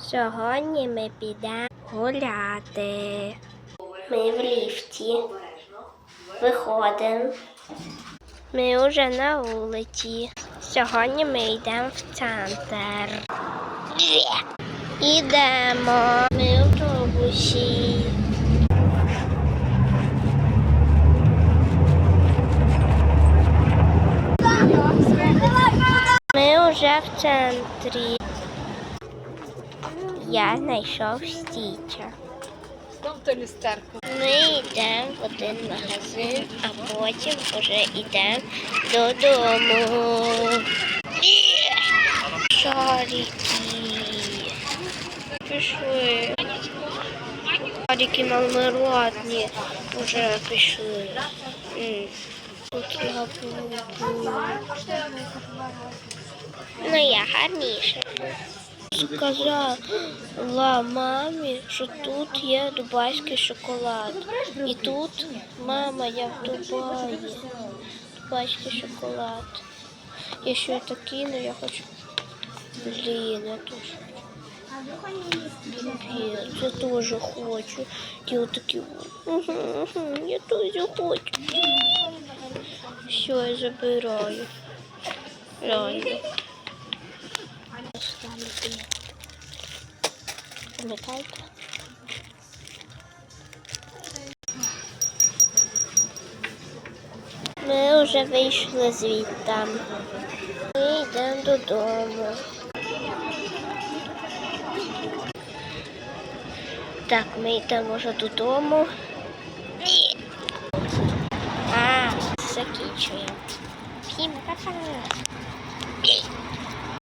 Сьогодні ми підемо гуляти. Ми в ліфті. Виходимо. Ми вже на вулиці. Сьогодні ми йдемо в центр. Ідемо. Ми в автобусі. Ми вже в центрі. Я знайшов стіча. Ми йдемо в один магазин, а потім вже йдемо додому. Шарики. Пішли. Шарики мармеладні вже пішли. Тут я буду. Ну я гарніше. Сказала мамі, що тут є дубайський шоколад. І тут мама, я в Дубаї. Дубайський шоколад. Я ще такий, але я хочу. Блін, я теж. Капець, я теж хочу. Я такі. Угу, я теж хочу. Все, я забираю. Реально. Пам'ятаєте? Ми вже вийшли звідти. Ми йдемо додому. Так, ми йдемо вже додому. Ні. А, закінчуємо. Всім пока. Ні.